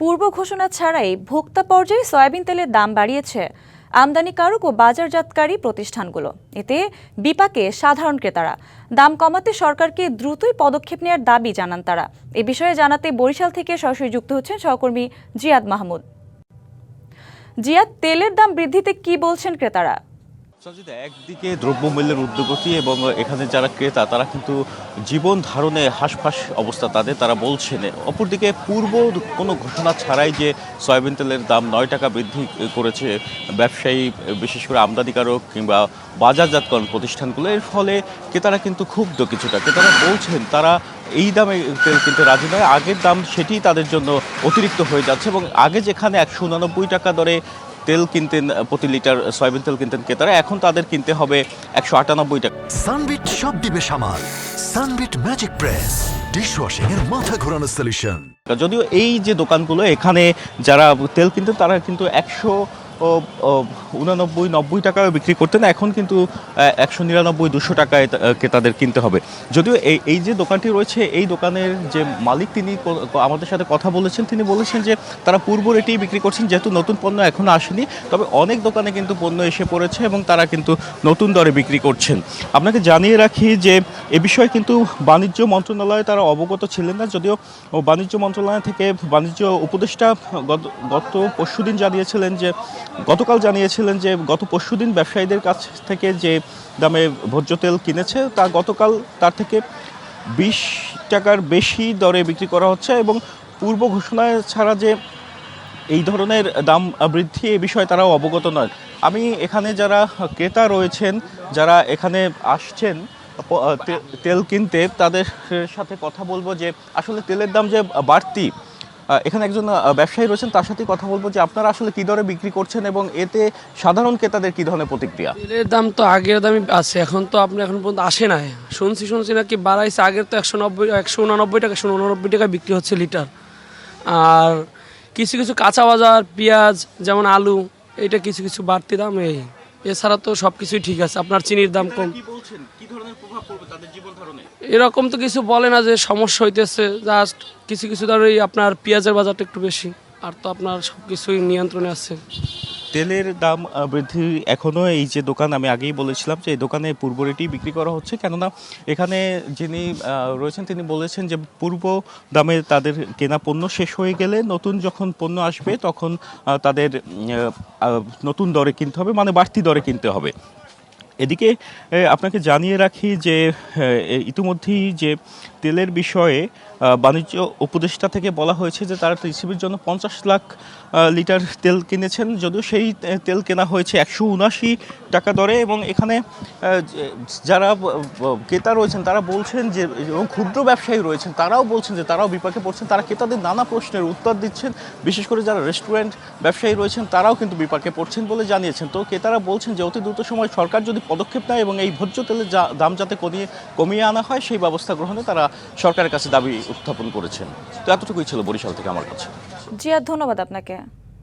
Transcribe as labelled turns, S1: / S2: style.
S1: পূর্ব ঘোষণা ছাড়াই ভোক্তা পর্যায়ে সয়াবিন তেলের দাম বাড়িয়েছে আমদানিকারক ও বাজারজাতকারী প্রতিষ্ঠানগুলো। এতে বিপাকে সাধারণ ক্রেতারা। দাম কমাতে সরকারকে দ্রুতই পদক্ষেপ নেওয়ার দাবি জানান তারা। এ বিষয়ে জানাতে বরিশাল থেকে সরাসরি যুক্ত হচ্ছেন সহকর্মী জিয়াদ মাহমুদ। জিয়াদ, তেলের দাম বৃদ্ধিতে কি বলছেন ক্রেতারা?
S2: সঞ্জিত, একদিকে দ্রব্যমূল্যের ঊর্ধ্বগতি এবং এখানে যারা ক্রেতা, তারা কিন্তু জীবন ধারণে হাঁসফাঁস অবস্থা তাদের, তারা বলছেন। অপরদিকে পূর্ব কোনো ঘোষণা ছাড়াই যে সয়াবিন তেলের দাম নয় টাকা বৃদ্ধি করেছে ব্যবসায়ী, বিশেষ করে আমদানিকারক কিংবা বাজারজাতকরণ প্রতিষ্ঠানগুলো, এর ফলে ক্রেতারা কিন্তু ক্ষুব্ধ কিছুটা। ক্রেতারা বলছেন, তারা এই দামে তেল কিনতে রাজি নয়, আগের দাম সেটি তাদের জন্য অতিরিক্ত হয়ে যাচ্ছে এবং আগে যেখানে একশো উনানব্বই টাকা দরে তেল কিনতেন প্রতি লিটার সয়াবিন তেল কিনতেন ক্রেতারা। এখন তাদের কিনতে হবে একশো আটানব্বই টাকা।
S3: সানবিট সব দিবে সামাল। সানবিট ম্যাজিক প্রেস ডিশওয়াশিং এর মাথা ঘোরানো সলিউশন
S2: যদিও এই যে দোকানগুলো এখানে যারা তেল কিনতেন তারা কিন্তু একশো উনানব্বই, নব্বই টাকায় বিক্রি করতেন। এখন কিন্তু একশো নিরানব্বই, দুশো টাকায় তাদের কিনতে হবে। যদিও এই এই যে দোকানটি রয়েছে, এই দোকানের যে মালিক তিনি আমাদের সাথে কথা বলেছেন। তিনি বলেছেন যে, তারা পূর্ব রেটেই বিক্রি করছেন, যেহেতু নতুন পণ্য এখনও আসেনি। তবে অনেক দোকানে কিন্তু পণ্য এসে পড়েছে এবং তারা কিন্তু নতুন দরে বিক্রি করছেন। আপনাকে জানিয়ে রাখি যে, এ বিষয়ে কিন্তু বাণিজ্য মন্ত্রণালয়ে তারা অবগত ছিলেন না। যদিও বাণিজ্য মন্ত্রণালয় থেকে বাণিজ্য উপদেষ্টা গত গত পরশুদিন জানিয়েছিলেন যে গতকাল জানিয়েছিলেন যে গত পরশুদিন ব্যবসায়ীদের কাছ থেকে যে দামে ভোজ্য তেল কিনেছে, তা গতকাল তার থেকে বিশ টাকার বেশি দরে বিক্রি করা হচ্ছে এবং পূর্ব ঘোষণায় ছাড়া যে এই ধরনের দাম বৃদ্ধি এ বিষয়ে তারাও অবগত নয়। আমি এখানে যারা ক্রেতা রয়েছেন, যারা এখানে আসছেন তেল কিনতে, তাদের সাথে কথা বলব যে আসলে তেলের দাম যে বাড়তি এখানে একজন ব্যবসায়ী রয়েছেন, তার সাথে কথা বলব যে আপনারা আসলে কি দরে বিক্রি করছেন এবং এতে সাধারণ ক্রেতাদের কি ধরনের প্রতিক্রিয়া?
S4: তেলের দাম তো আগের দামই আছে, এখন তো আপনি এখন পর্যন্ত আসে নাই। শুনছি শুনছি নাকি বাড়াইছে, আগের তো একশো নব্বই, একশো উনানব্বই টাকা, একশো উনানব্বই টাকা বিক্রি হচ্ছে লিটার। আর কিছু কিছু কাঁচা বাজার, পেঁয়াজ, যেমন আলু এটা কিছু কিছু বাড়তি দাম এই এছাড়া তো সব কিছুই ঠিক আছে। আপনার চিনির দাম কম।
S2: কি বলছেন? কি ধরনের প্রভাব পড়বে তাদের জীবন ধারণে
S4: এরকম তো কিছু বলে না যে সমস্যা হইতেছে জাস্ট কিছু কিছু ধরো আপনার পেঁয়াজের বাজারটা একটু বেশি। আর তো আপনার সবকিছুই নিয়ন্ত্রণে আছে।
S2: তেলের দাম বৃদ্ধি এখনও এই যে দোকান, আমি আগেই বলেছিলাম যে এই দোকানে পূর্ব রেটেই বিক্রি করা হচ্ছে। কেননা এখানে যিনি রয়েছেন তিনি বলেছেন যে পূর্ব দামে তাদের কেনা পণ্য শেষ হয়ে গেলে নতুন যখন পণ্য আসবে তখন তাদের নতুন দরে কিনতে হবে মানে বাড়তি দরে কিনতে হবে। এদিকে আপনাকে জানিয়ে রাখি যে ইতিমধ্যেই যে তেলের বিষয়ে বাণিজ্য উপদেষ্টা থেকে বলা হয়েছে যে তারা টিসিবির জন্য পঞ্চাশ লাখ লিটার তেল কিনেছেন। যদিও সেই তেল কেনা হয়েছে একশো উনাশি টাকা দরে এবং এখানে যারা ক্রেতা রয়েছেন, তারা বলছেন যে, এবং ক্ষুদ্র ব্যবসায়ী রয়েছেন, তারাও বলছেন যে, তারাও বিপাকে পড়ছেন। তারা ক্রেতাদের নানা প্রশ্নের উত্তর দিচ্ছেন। বিশেষ করে যারা রেস্টুরেন্ট ব্যবসায়ী রয়েছেন, তারাও কিন্তু বিপাকে পড়ছেন বলে জানিয়েছেন। তো ক্রেতারা বলছেন যে, অতি দ্রুত সময় সরকার যদি পদক্ষেপ নেয় এবং এই ভোজ্য তেলের দাম যাতে কমিয়ে কমিয়ে আনা হয়, সেই ব্যবস্থা গ্রহণে তারা সরকারের কাছে দাবি উত্থাপন করেছেন। তো এতটুকুই ছিল বরিশাল থেকে আমার কাছে।
S1: জিয়া ধন্যবাদ আপনাকে।